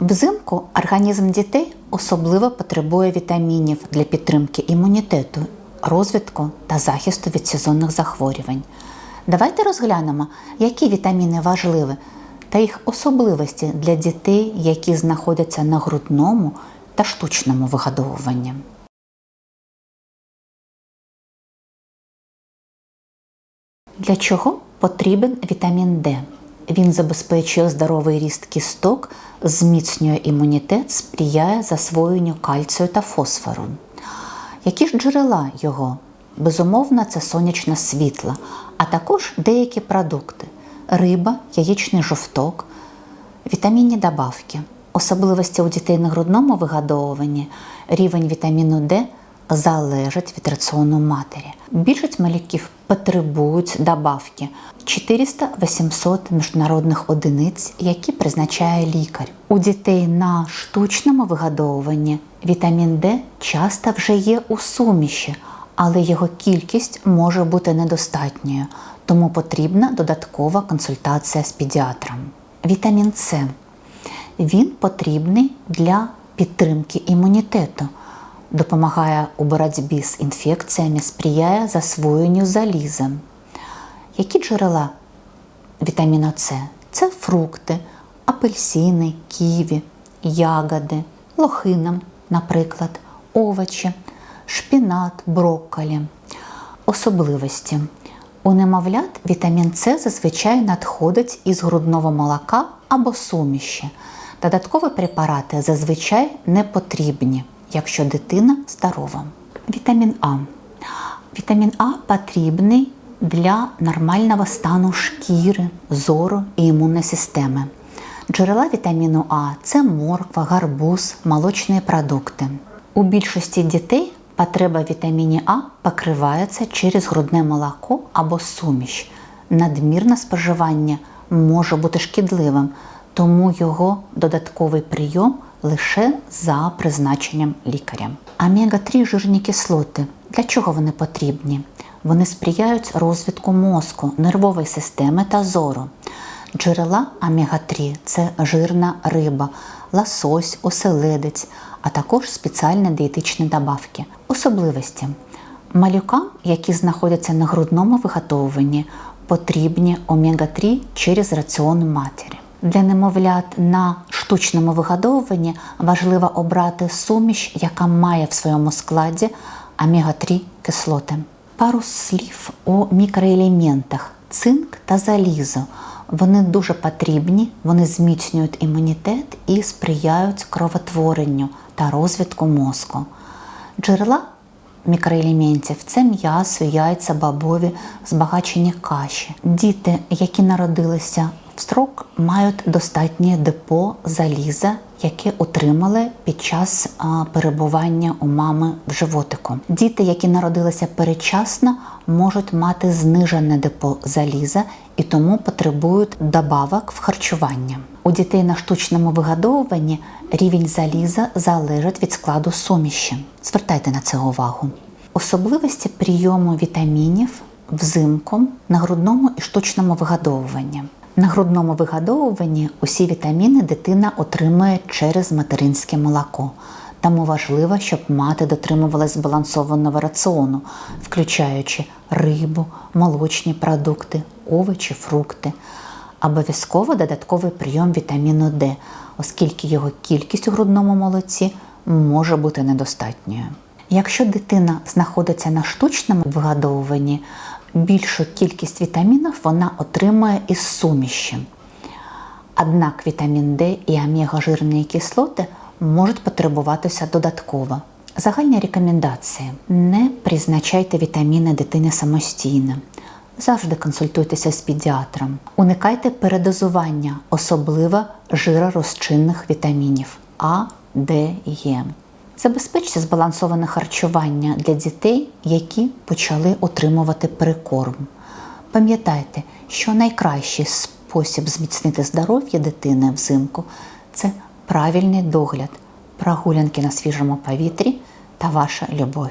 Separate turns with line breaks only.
Взимку організм дітей особливо потребує вітамінів для підтримки імунітету, розвитку та захисту від сезонних захворювань. Давайте розглянемо, які вітаміни важливі та їх особливості для дітей, які знаходяться на грудному та штучному вигодовуванні. Для чого потрібен вітамін Д? Він забезпечує здоровий ріст кісток, зміцнює імунітет, сприяє засвоєнню кальцію та фосфору. Які ж джерела його? Безумовно, це сонячне світло, а також деякі продукти: риба, яєчний жовток, вітамінні добавки. Особливості у дітей на грудному вигодовуванні рівень вітаміну Д залежить від раціону матері. Більшість малюків потребують добавки 400-800 міжнародних одиниць, які призначає лікар. У дітей на штучному вигодовуванні вітамін Д часто вже є у суміші, але його кількість може бути недостатньою, тому потрібна додаткова консультація з педіатром. Вітамін С він потрібний для підтримки імунітету, допомагає у боротьбі з інфекціями, сприяє засвоєнню заліза. Які джерела вітаміну С? Це фрукти, апельсини, ківі, ягоди, лохина, наприклад, овочі, шпінат, брокколі. Особливості. У немовлят вітамін С зазвичай надходить із грудного молока або суміші. Додаткові препарати зазвичай не потрібні, якщо дитина здорова. Вітамін А. Вітамін А потрібний для нормального стану шкіри, зору і імунної системи. Джерела вітаміну А це морква, гарбуз, молочні продукти. У більшості дітей потреба вітаміні А покривається через грудне молоко або суміш. Надмірне споживання може бути шкідливим, тому його додатковий прийом лише за призначенням лікаря. Омега-3 жирні кислоти. Для чого вони потрібні? Вони сприяють розвитку мозку, нервової системи та зору. Джерела омега-3 це жирна риба, лосось, оселедець, а також спеціальні дієтичні добавки. Особливості. Малюкам, які знаходяться на грудному виготовленні, потрібні омега-3 через раціон матері. Для немовлят на штучному вигодовуванні важливо обрати суміш, яка має в своєму складі омега-3 кислоти. Пару слів у мікроелементах цинк та залізо. Вони дуже потрібні, вони зміцнюють імунітет і сприяють кровотворенню та розвитку мозку. Джерела мікроелементів це м'ясо, яйця, бобові, збагачені каші. Діти, які народилися строк, мають достатнє депо заліза, яке отримали під час перебування у мами в животику. Діти, які народилися передчасно, можуть мати знижене депо заліза і тому потребують добавок в харчування. У дітей на штучному вигодовуванні рівень заліза залежить від складу суміші. Звертайте на це увагу. Особливості прийому вітамінів взимку на грудному і штучному вигодовуванні. На грудному вигодовуванні усі вітаміни дитина отримує через материнське молоко. Тому важливо, щоб мати дотримувалась збалансованого раціону, включаючи рибу, молочні продукти, овочі, фрукти. Обов'язково додатковий прийом вітаміну Д, оскільки його кількість у грудному молоці може бути недостатньою. Якщо дитина знаходиться на штучному вигодовуванні, більшу кількість вітамінів вона отримує із суміші. Однак вітамін Д і омега-жирні кислоти можуть потребуватися додатково. Загальні рекомендації: не призначайте вітаміни дитини самостійно. Завжди консультуйтеся з педіатром. Уникайте передозування, особливо жиророзчинних вітамінів А, Д, Е. Забезпечте збалансоване харчування для дітей, які почали отримувати прикорм. Пам'ятайте, що найкращий спосіб зміцнити здоров'я дитини взимку це правильний догляд, прогулянки на свіжому повітрі та ваша любов.